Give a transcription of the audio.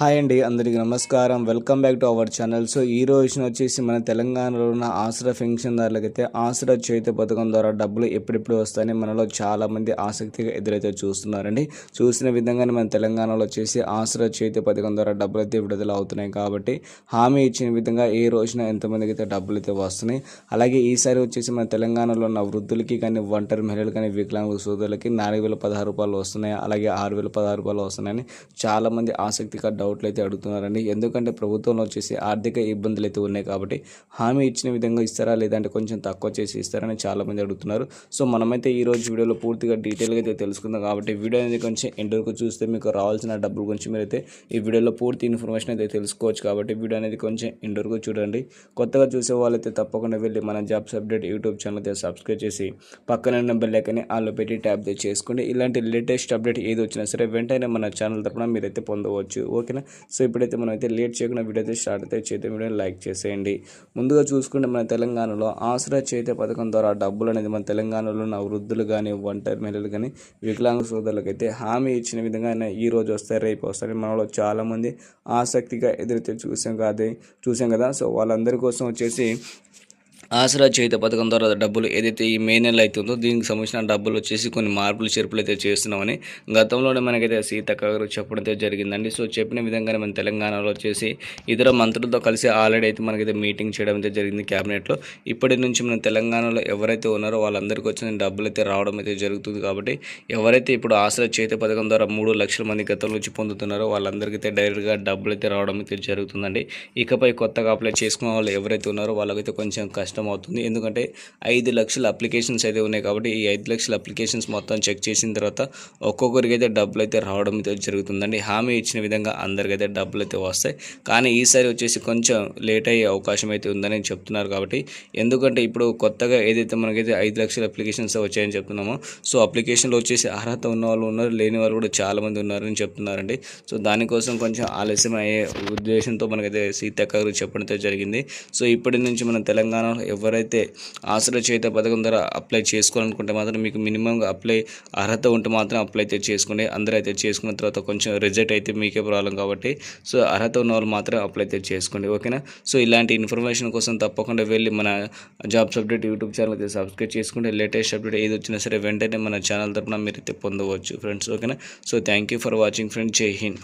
Hi అండి అందరికీ నమస్కారం. Welcome back to our channel. So ఈ రోజున వచ్చేసి మన తెలంగాణలో ఉన్న ఆసరా పెన్షన్దారులకైతే ఆసరా చేతి పథకం ద్వారా డబ్బులు ఎప్పుడెప్పుడు వస్తాయని మనలో చాలామంది ఆసక్తిగా ఎదురైతే చూస్తున్నారండి. చూసిన విధంగానే మన తెలంగాణలో వచ్చేసి ఆసరా చేతి పథకం ద్వారా డబ్బులు అయితే విడుదల అవుతున్నాయి కాబట్టి హామీ ఇచ్చిన విధంగా ఏ రోజున ఎంతమందికి అయితే డబ్బులు అయితే వస్తున్నాయి. అలాగే ఈసారి వచ్చేసి మన తెలంగాణలో ఉన్న వృద్ధులకి కానీ ఒంటరి మహిళలు కానీ వికలాంగుల సోదరులకి నాలుగు వేల పదహారు రూపాయలు వస్తున్నాయి. అలాగే ఆరు వేల పదహారు రూపాయలు వస్తున్నాయని చాలామంది ఆసక్తిగా డౌట్లు అయితే అడుగుతున్నారండి ఎందుకంటే ప్రభుత్వంలో వచ్చేసి ఆర్థిక ఇబ్బందులు అయితే ఉన్నాయి కాబట్టి హామీ ఇచ్చిన విధంగా ఇస్తారా లేదంటే కొంచెం తక్కువ చేసి ఇస్తారని చాలామంది అడుగుతున్నారు. సో మనమైతే ఈ రోజు వీడియోలో పూర్తిగా డీటెయిల్గా అయితే తెలుసుకుందాం కాబట్టి వీడియో అనేది కొంచెం ఎండ్ వరకు చూస్తే మీకు రావాల్సిన డబ్బుల గురించి మీరైతే ఈ వీడియోలో పూర్తి ఇన్ఫర్మేషన్ అయితే తెలుసుకోవచ్చు కాబట్టి వీడియో అనేది కొంచెం ఎండ్ వరకు చూడండి. కొత్తగా చూసే వాళ్ళైతే తప్పకుండా వెళ్ళి మన జాబ్స్ అప్డేట్ యూట్యూబ్ ఛానల్ అయితే సబ్స్క్రైబ్ చేసి పక్కన ఉన్న బెల్ ఐకన్ ఆల్లో పెట్టి ట్యాప్ చేసుకోండి. ఇలాంటి లేటెస్ట్ అప్డేట్ ఏది వచ్చినా సరే వెంటనే మన ఛానల్ తరపున మీరైతే పొందవచ్చు. ఓకేనా? సో ఇప్పుడైతే మనం అయితే లేట్ చేయకుండా వీడియో అయితే స్టార్ట్ అయితే చేతే వీడియో లైక్ చేసేయండి. ముందుగా చూసుకుంటే మన తెలంగాణలో ఆసరా చేతే పథకం ద్వారా డబ్బులు అనేది మన తెలంగాణలో ఉన్న వృద్ధులు కానీ ఒంటరి మహిళలు కానీ వికలాంగ సోదరులకు అయితే హామీ ఇచ్చిన విధంగా ఈ రోజు వస్తాయి రేపు వస్తాయి. మనలో చాలామంది ఆసక్తిగా ఎదురైతే చూసాం కాదు చూసాం కదా. సో వాళ్ళందరి కోసం వచ్చేసి ఆసరా చేత పథకం ద్వారా డబ్బులు ఏదైతే ఈ మే నెల అవుతుందో దీనికి సంబంధించిన డబ్బులు వచ్చేసి కొన్ని మార్పులు చేర్పులు అయితే చేస్తున్నామని గతంలోనే మనకైతే సీతక్క గారు చెప్పడం అయితే జరిగిందండి. సో చెప్పిన విధంగానే మన తెలంగాణలో వచ్చేసి ఇతర మంత్రులతో కలిసి ఆల్రెడీ అయితే మనకైతే మీటింగ్ చేయడం అయితే జరిగింది క్యాబినెట్లో. ఇప్పటి నుంచి మన తెలంగాణలో ఎవరైతే ఉన్నారో వాళ్ళందరికీ వచ్చిన డబ్బులు అయితే రావడం అయితే జరుగుతుంది కాబట్టి ఎవరైతే ఇప్పుడు ఆసరా చేత పథకం ద్వారా మూడు లక్షల మంది గతంలో వచ్చి పొందుతున్నారో వాళ్ళందరికీ అయితే డైరెక్ట్గా డబ్బులు అయితే రావడం అయితే జరుగుతుందండి. ఇకపై కొత్తగా అప్లై చేసుకున్న వాళ్ళు ఎవరైతే ఉన్నారో వాళ్ళకైతే కొంచెం కష్టం అవుతుంది ఎందుకంటే ఐదు లక్షల అప్లికేషన్స్ అయితే ఉన్నాయి కాబట్టి ఈ ఐదు లక్షల అప్లికేషన్స్ మొత్తం చెక్ చేసిన తర్వాత ఒక్కొక్కరికి అయితే డబ్బులు అయితే రావడం అయితే జరుగుతుందండి. హామీ ఇచ్చిన విధంగా అందరికైతే డబ్బులు అయితే వస్తాయి. కానీ ఈసారి వచ్చేసి కొంచెం లేట్ అయ్యే అవకాశం అయితే ఉందని చెప్తున్నారు కాబట్టి ఎందుకంటే ఇప్పుడు కొత్తగా ఏదైతే మనకైతే ఐదు లక్షల అప్లికేషన్స్ వచ్చాయని చెప్తున్నామో సో అప్లికేషన్లో వచ్చేసి అర్హత ఉన్న వాళ్ళు ఉన్నారు లేని వాళ్ళు కూడా చాలామంది ఉన్నారని చెప్తున్నారండి. సో దానికోసం కొంచెం ఆలస్యం అయ్యే ఉద్దేశంతో మనకైతే సీతక్క గారు చెప్పడంతో జరిగింది. సో ఇప్పటి నుంచి మన తెలంగాణలో ఎవరైతే ఆసరా చేత పథకం ద్వారా అప్లై చేసుకోవాలనుకుంటే మాత్రం మీకు మినిమంగా అప్లై అర్హత ఉంటే మాత్రం అప్లై అయితే చేసుకోండి. అందరూ అయితే చేసుకున్న తర్వాత కొంచెం రిజల్ట్ అయితే మీకే ప్రాబ్లం కాబట్టి సో అర్హత ఉన్న వాళ్ళు మాత్రం అప్లై అయితే చేసుకోండి. ఓకేనా? సో ఇలాంటి ఇన్ఫర్మేషన్ కోసం తప్పకుండా వెళ్ళి మన జాబ్స్ అప్డేట్ యూట్యూబ్ ఛానల్ అయితే సబ్స్క్రైబ్ చేసుకుంటే లేటెస్ట్ అప్డేట్ ఏది వచ్చినా సరే వెంటనే మన ఛానల్ తరపున మీరు అయితే పొందవచ్చు ఫ్రెండ్స్. ఓకేనా? So thank you for watching friends. Jai Hind.